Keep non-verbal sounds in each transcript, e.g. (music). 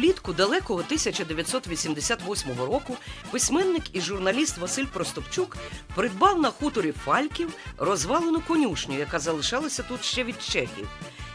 влітку далекого 1988 року письменник і журналіст Василь Простопчук придбав на хуторі Фальків розвалену конюшню, яка залишалася тут ще від чехів.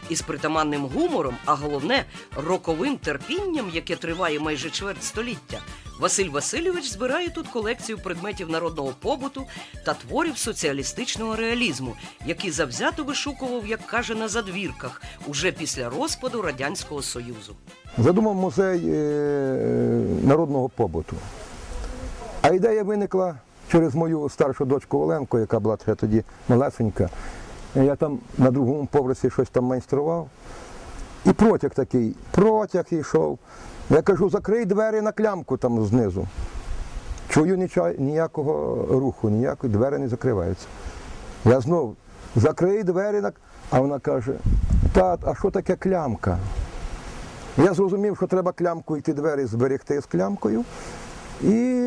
Із притаманним гумором, а головне роковим терпінням, яке триває майже чверть століття, Василь Васильович збирає тут колекцію предметів народного побуту та творів соціалістичного реалізму, які завзято вишукував, як каже, на задвірках уже після розпаду Радянського Союзу. Задумав музей е, народного побуту. А ідея виникла через мою старшу дочку Оленку, яка була ще тоді малесенька. Я там на другому поверсі щось там майстрував. І протяг такий, протяг йшов. Я кажу, закрий двері на клямку там знизу. Чую ніякого руху, ніякої двері не закриваються. Я знов закрий двері на. А вона каже, тат, а що таке клямка? Я зрозумів, що треба клямку йти двері зберегти з клямкою і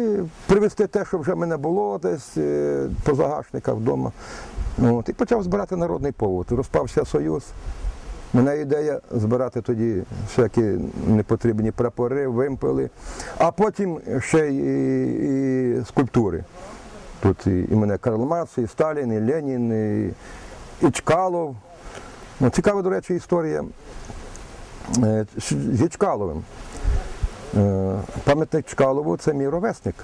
привезти те, що вже в мене було десь е, по загашниках вдома. От, і почав збирати народний повод. Розпався Союз. Мене ідея збирати тоді всякі непотрібні прапори, вимпели, а потім ще й і, скульптури. Тут і, і мене Карл Маркс, і Сталін, і Ленін, і, і Чкалов. Ну, цікава, до речі, історія е, з Чкаловим. Е, Пам'ятник Чкалову це мій ровесник,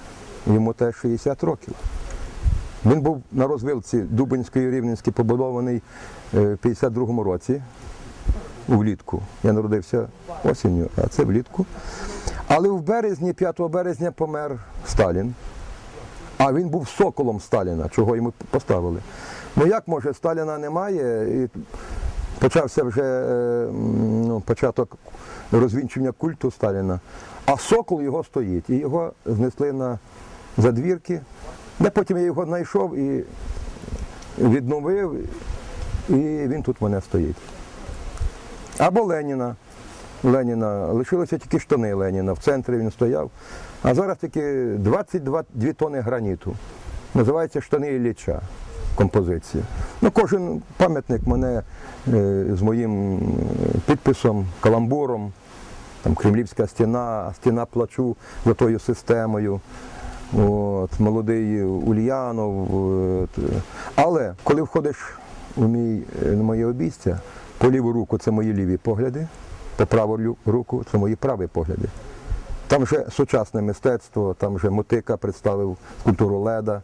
йому теж 60 років. Він був на розвилці Дубинської Рівненській побудований е, в 52-му році влітку. Я народився осінню, а це влітку. Але в березні, 5 березня, помер Сталін. А він був соколом Сталіна, чого йому поставили. Ну як може, Сталіна немає, і почався вже е, ну, початок розвінчення культу Сталіна, а сокол його стоїть. І його знесли на задвірки, де потім я його знайшов і відновив, і він тут мене стоїть. Або Леніна. Леніна. Лишилися тільки штани Леніна. В центрі він стояв. А зараз тільки 22 2 тони граніту. Називається штани Ілліча композиція. Ну, кожен пам'ятник мене е, з моїм е, підписом, каламбуром, там Кремлівська стіна, стіна плачу за тою системою. От, молодий Ульянов. От. Але коли входиш у мій, е, на моє обійстя, по ліву руку це мої ліві погляди, по праву руку це мої праві погляди. Там вже сучасне мистецтво, там вже Мотика представив скульптуру Леда,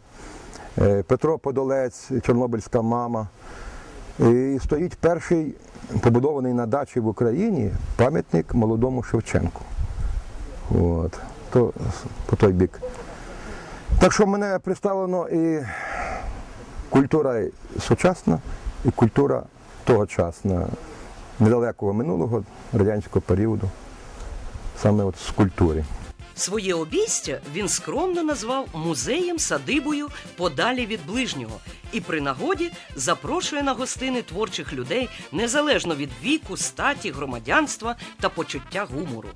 е, Петро Подолець, Чорнобильська мама. І стоїть перший побудований на дачі в Україні пам'ятник молодому Шевченку. От. То по той бік. Так що мене представлено і культура сучасна, і культура тогочасна, недалекого минулого радянського періоду, саме от з культури. Своє обійстя він скромно назвав музеєм садибою подалі від ближнього і при нагоді запрошує на гостини творчих людей незалежно від віку, статі, громадянства та почуття гумору.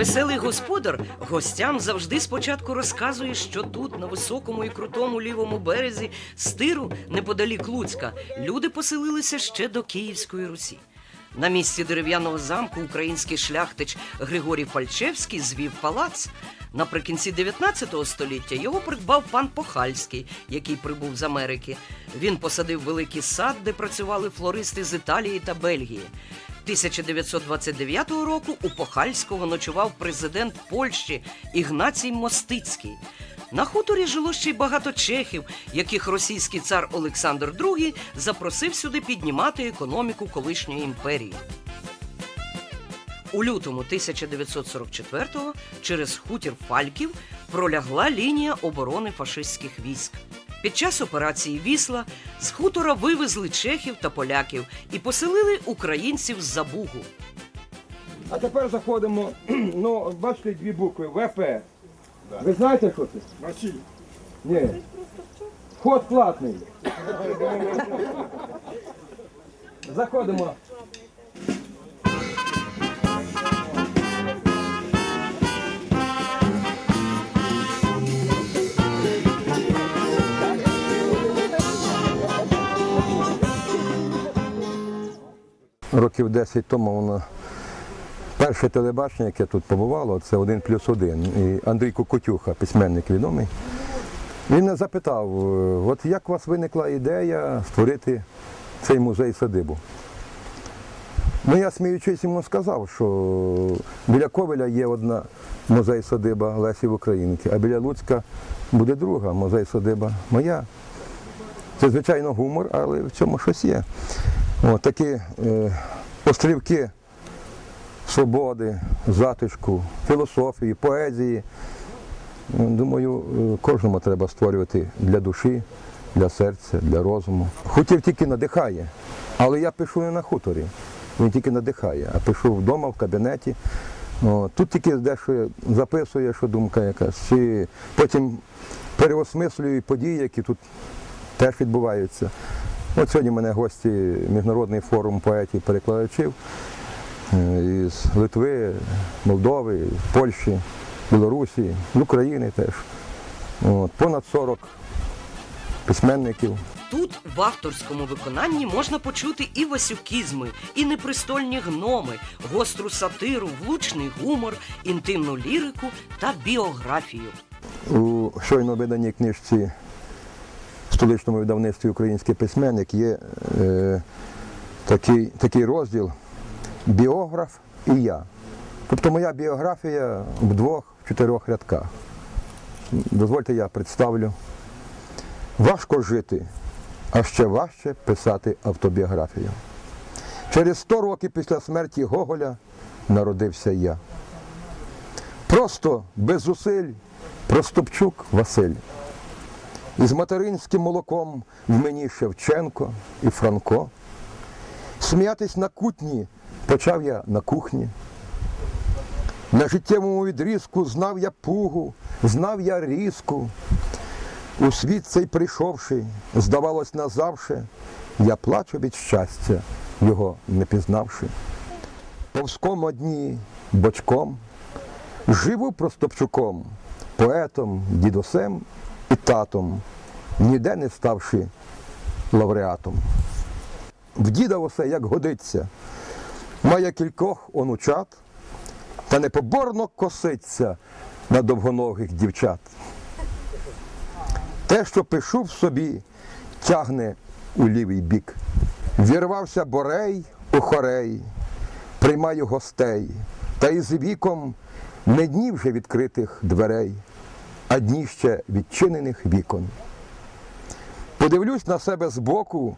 Веселий господар гостям завжди спочатку розказує, що тут, на високому і крутому лівому березі стиру, неподалік Луцька, люди поселилися ще до Київської Русі. На місці дерев'яного замку український шляхтич Григорій Фальчевський звів палац. Наприкінці 19 століття його придбав пан Похальський, який прибув з Америки. Він посадив великий сад, де працювали флористи з Італії та Бельгії. 1929 року у Похальського ночував президент Польщі Ігнацій Мостицький. На хуторі жило ще й багато чехів, яких російський цар Олександр II запросив сюди піднімати економіку колишньої імперії. У лютому 1944-го через хутір Фальків пролягла лінія оборони фашистських військ. Під час операції Вісла з хутора вивезли чехів та поляків і поселили українців з Забугу. А тепер заходимо, (clears throat) ну, бачите, дві букви ВП. Ви знаєте, що це? Василь, Ні. Вход платний. (laughs) Заходимо. Років 10 тому воно перше телебачення, яке тут побувало, це один плюс один. І Андрій Кукутюха, письменник відомий. Він мене запитав, от як у вас виникла ідея створити цей музей садибу? Ну, я сміючись йому сказав, що біля Ковеля є одна музей-садиба Лесі Українки, а біля Луцька буде друга музей-садиба моя. Це, звичайно, гумор, але в цьому щось є. О, такі е, острівки свободи, затишку, філософії, поезії. Ну, Думаю, е, кожному треба створювати для душі, для серця, для розуму. Хутір тільки надихає, але я пишу не на хуторі. Він тільки надихає, а пишу вдома, в кабінеті. О, тут тільки дещо я записую, що думка якась. Чи потім переосмислюю події, які тут теж відбуваються. От сьогодні в мене гості Міжнародний форум поетів-перекладачів е, із Литви, Молдови, Польщі, Білорусі, України теж. От, понад 40 письменників. Тут в авторському виконанні можна почути і васюкізми, і непристольні гноми, гостру сатиру, влучний гумор, інтимну лірику та біографію. У щойно виданій книжці столичному видавництві Український письменник є е, такий, такий розділ Біограф і я. Тобто моя біографія в двох-чотирьох рядках. Дозвольте, я представлю. Важко жити, а ще важче писати автобіографію. Через 100 років після смерті Гоголя народився я. Просто без зусиль Простопчук Василь. Із материнським молоком в мені Шевченко і Франко. Сміятись на кутні почав я на кухні. На життєвому відрізку знав я пугу, знав я різку. У світ цей прийшовши, здавалось назавше, я плачу від щастя, його не пізнавши. Повзком одні, бочком, живу простопчуком, поетом, дідусем і татом, ніде не ставши лауреатом. В діда усе як годиться, має кількох онучат, та непоборно коситься на довгоногих дівчат. Те, що пишу в собі, тягне у лівий бік. Вірвався борей у хорей, приймаю гостей, та із віком не дні вже відкритих дверей, а дні ще відчинених вікон. Подивлюсь на себе збоку,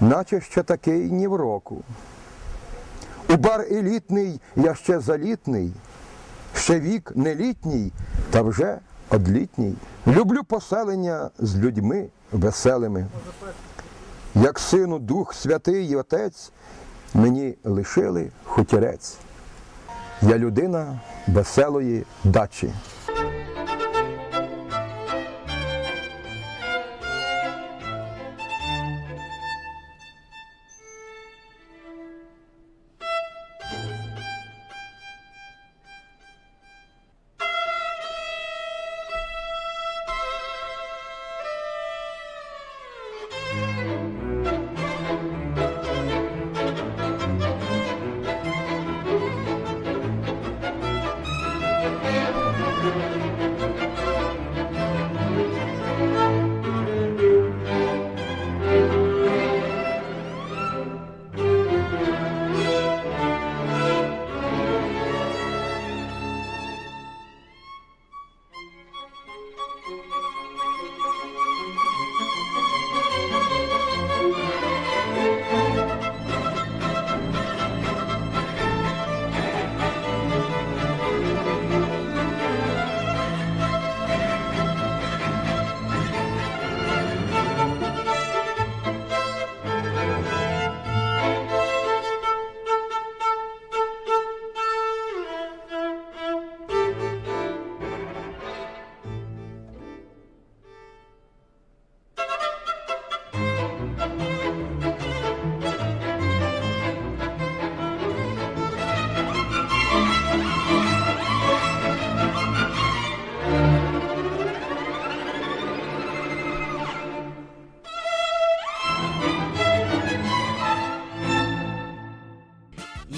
наче ще такий ні в року. У бар елітний я ще залітний, ще вік не літній, та вже одлітній. Люблю поселення з людьми веселими. Як сину Дух Святий і Отець, мені лишили хутірець. Я людина веселої дачі.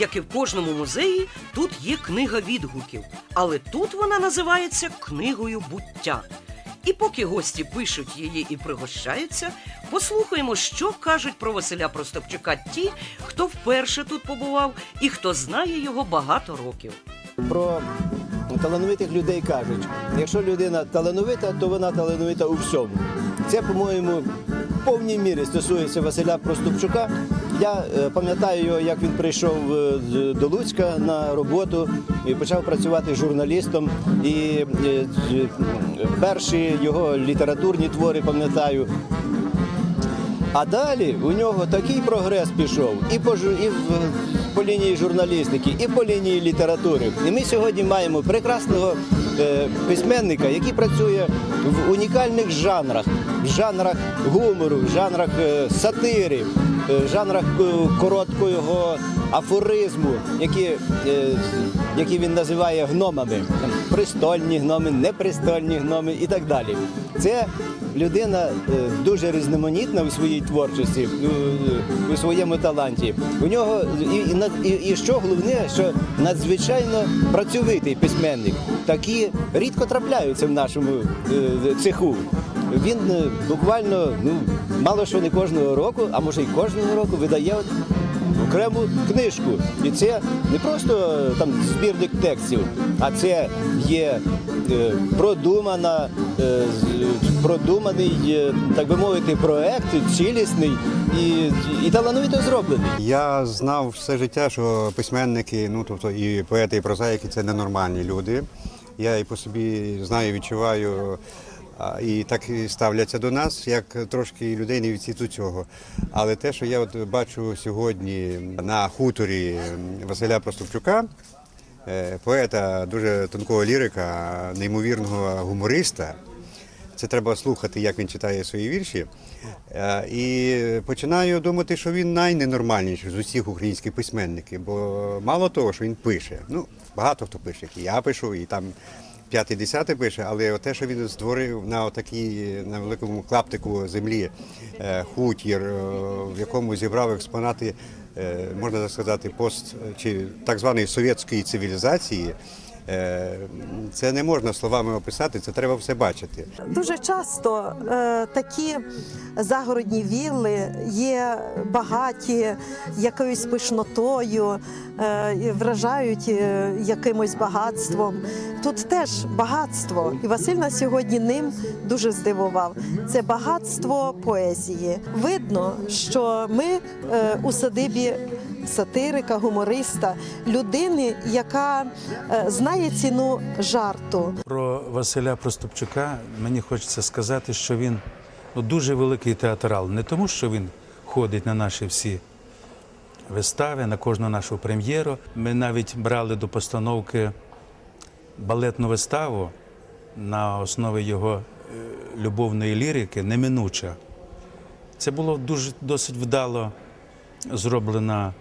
Як і в кожному музеї, тут є книга відгуків, але тут вона називається книгою буття. І поки гості пишуть її і пригощаються, послухаємо, що кажуть про Василя Простопчука ті, хто вперше тут побував і хто знає його багато років. Про талановитих людей кажуть, якщо людина талановита, то вона талановита у всьому. Це, по-моєму, в повній мірі стосується Василя Проступчука. Я е, пам'ятаю його, як він прийшов е, до Луцька на роботу і почав працювати журналістом. І е, перші його літературні твори пам'ятаю. А далі у нього такий прогрес пішов і по, і в- по лінії журналістики, і по лінії літератури. І ми сьогодні маємо прекрасного е, письменника, який працює в унікальних жанрах, в жанрах гумору, в жанрах е, сатири, в жанрах е, короткого афоризму, які, е, які він називає гномами. Пристольні гноми, непристольні гноми і так далі. Це людина е, дуже різноманітна у своїй творчості, у, своєму таланті. У нього і, і, і, що головне, що надзвичайно працьовитий письменник. Такі рідко трапляються в нашому е, цеху. Він е, буквально ну мало що не кожного року, а може й кожного року видає окрему книжку. І це не просто е, там збірник текстів, а це є е, продумана, е, продуманий, так би мовити, проект, цілісний і, і талановито зроблений. Я знав все життя, що письменники, ну тобто і поети, і прозаїки це ненормальні люди. Я і по собі знаю, відчуваю. І так і ставляться до нас, як трошки людей не від світу цього. Але те, що я от бачу сьогодні на хуторі Василя Проступчука, е, поета дуже тонкого лірика, неймовірного гумориста, це треба слухати, як він читає свої вірші. Е, І починаю думати, що він найненормальніший з усіх українських письменників. Бо мало того, що він пише. Ну, багато хто пише, і я пишу, і там п'ятий, десятий пише, але те, що він створив на такій на великому клаптику землі е, хутір, е, в якому зібрав експонати, е, можна так сказати, пост чи так званої совєтської цивілізації. Е, Це не можна словами описати, це треба все бачити. Дуже часто е, такі загородні вілли є багаті якоюсь пишнотою, е, вражають якимось багатством. Тут теж багатство, і Василь нас сьогодні ним дуже здивував. Це багатство поезії. Видно, що ми у садибі сатирика, гумориста, людини, яка е, знає ціну жарту. Про Василя Проступчука мені хочеться сказати, що він ну, дуже великий театрал. Не тому, що він ходить на наші всі вистави, на кожну нашу прем'єру. Ми навіть брали до постановки балетну виставу на основі його е, любовної лірики Неминуча. Це було дуже досить вдало зроблена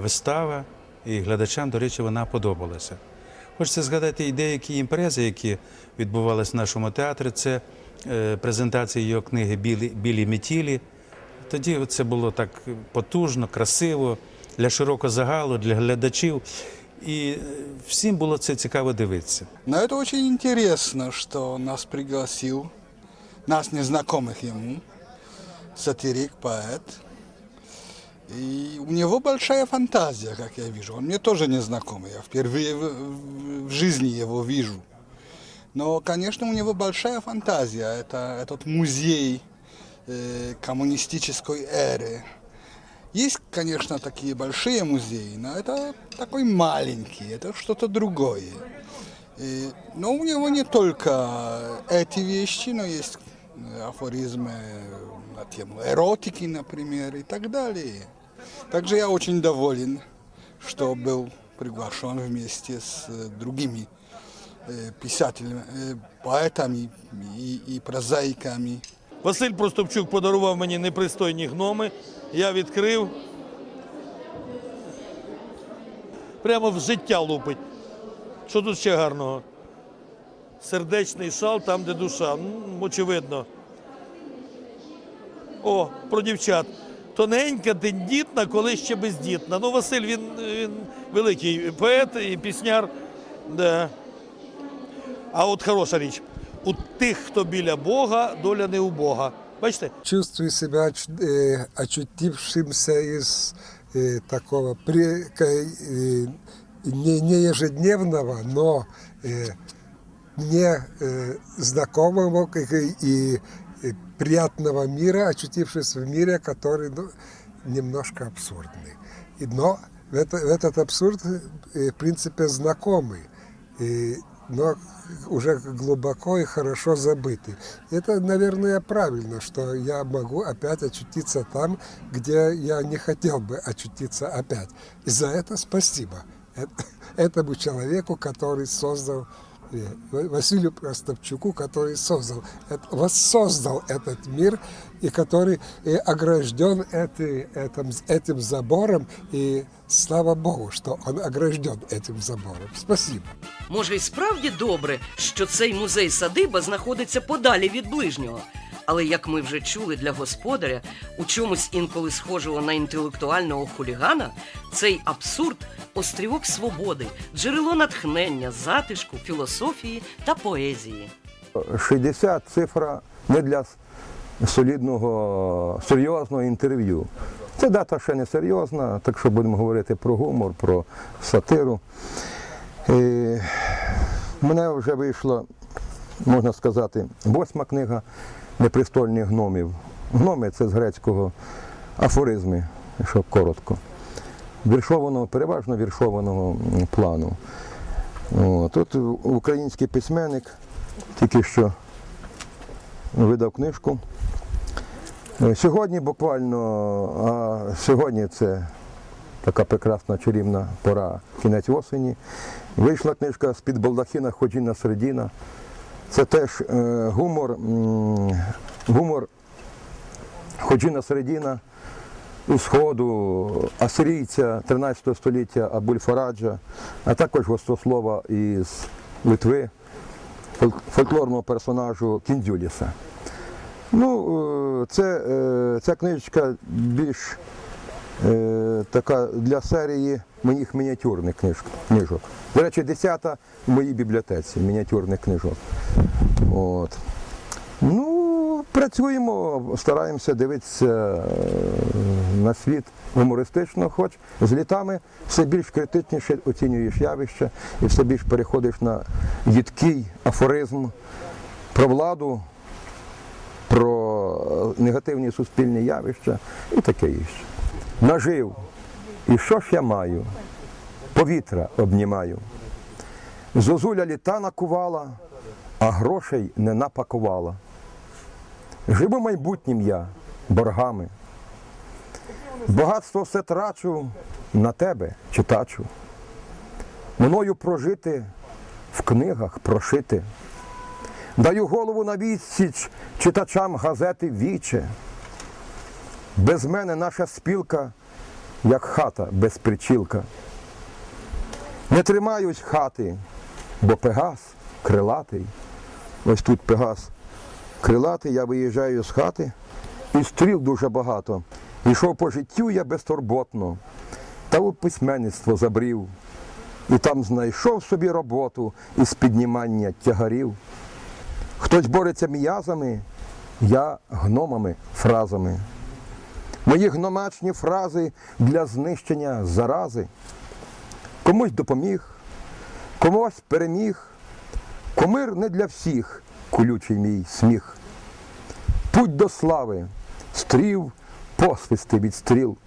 вистава, і глядачам, до речі, вона подобалася. Хочеться згадати і деякі імпрези, які відбувалися в нашому театрі. Це е, презентація його книги Білі, Білі метілі. Тоді це було так потужно, красиво для широкого загалу, для глядачів. І е, всім було це цікаво дивитися. Но это очень интересно, что нас пригласил, нас незнакомых ему, сатирик, поэт. И у него большая фантазия, как я вижу. Он мне тоже незнакомый, я впервые в, в- в жизни его вижу. Но, конечно, у него большая фантазия. Это этот музей э, коммунистической эры. Есть, конечно, такие большие музеи, но это такой маленький, это что-то другое. И- но у него не только эти вещи, но есть э, афоризмы на тему эротики, например, и так далее. Также я очень доволен, что был приглашен вместе с э, другими э, писателями, э, поэтами и, и прозаиками. Василь Простопчук подарував мені непристойні гноми. Я відкрив. Прямо в життя лупить. Що тут ще гарного? Сердечний шал там, де душа. Ну, очевидно. О, про дівчат. тоненька, тендітна, коли ще бездітна. Ну, Василь він, він великий поет і пісняр. Да. А от хороша річ. У тих, хто біля Бога, доля не у Бога. Бачите? чувствую себя оч- э, очутившимся из э, такого при- к- э, не, не ежедневного, но э, мне э, знакомого как и, и, э, Приятного мира, очутившись в мире, который ну, немножко абсурдный. И, но это- этот абсурд, э, в принципе, знакомый. И, но уже глубоко и хорошо забытый. Это, наверное, правильно, что я могу опять очутиться там, где я не хотел бы очутиться опять. И за это спасибо э- (laughs) этому человеку, который создал э, Василию Простовчуку, который создал, эт- воссоздал этот мир и который э, огражден этой- этим, этим забором. И слава Богу, что он огражден этим забором. Спасибо. Може, і справді добре, що цей музей садиба знаходиться подалі від ближнього. Але як ми вже чули для господаря, у чомусь інколи схожого на інтелектуального хулігана, цей абсурд острівок свободи, джерело натхнення, затишку, філософії та поезії. 60 цифра не для солідного, серйозного інтерв'ю. Це дата ще не серйозна, так що будемо говорити про гумор, про сатиру. В мене вже вийшла, можна сказати, восьма книга непристольних гномів. Гноми це з грецького афоризми, якщо коротко. Віршованого, переважно віршованого плану. Тут український письменник тільки що видав книжку. Е, Сьогодні буквально, а сьогодні це така прекрасна чарівна пора, кінець осені. Вийшла книжка з-під балдахіна Ходжіна Середіна. Це теж е, гумор, гумор Ходжіна Середіна Сходу, асирійця 13 століття Абуль-Фараджа, а також гострослова із Литви, фольклорного персонажу Кіндзюліса. Ну, е, це, е, ця книжечка більш е, така для серії моїх мініатюрних книж, книжок. До речі, десята в моїй бібліотеці мініатюрних книжок. От. Ну, працюємо, стараємося дивитися е, на світ гумористично, хоч з літами все більш критичніше оцінюєш явище і все більш переходиш на їдкий афоризм про владу, про е, негативні суспільні явища і таке інше. Нажив. І що ж я маю? Повітря обнімаю. Зозуля літа накувала, а грошей не напакувала. Живу майбутнім я боргами. Багатство все трачу на тебе, читачу. Мною прожити в книгах прошити. Даю голову на відсіч читачам газети Віче. Без мене наша спілка, як хата без причілка. Не тримаюсь хати, бо Пегас крилатий. Ось тут Пегас крилатий, я виїжджаю з хати, і стріл дуже багато. Ішов по життю я безтурботно, та у письменництво забрів. І там знайшов собі роботу із піднімання тягарів. Хтось бореться м'язами, я гномами, фразами. Мої гномачні фрази для знищення зарази. Комусь допоміг, комусь переміг. Комир не для всіх, колючий мій сміх. Путь до слави, стрів, посвисти від стріл.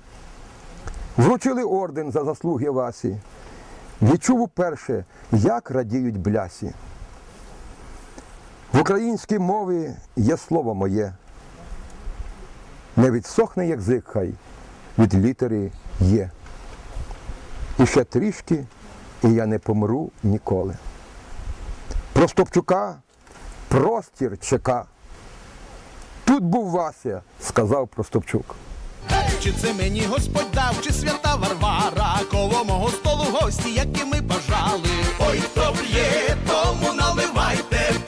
Вручили орден за заслуги Васі. Відчув уперше, як радіють блясі. В українській мові є слово моє. Не відсохне язик хай від літери є. І ще трішки, і я не помру ніколи. Простопчука простір чека. Тут був Вася, сказав Простопчук. Чи це мені Господь дав, чи свята Варвара, коло мого столу гості, які ми бажали. Ой, хто б'є, тому наливайте.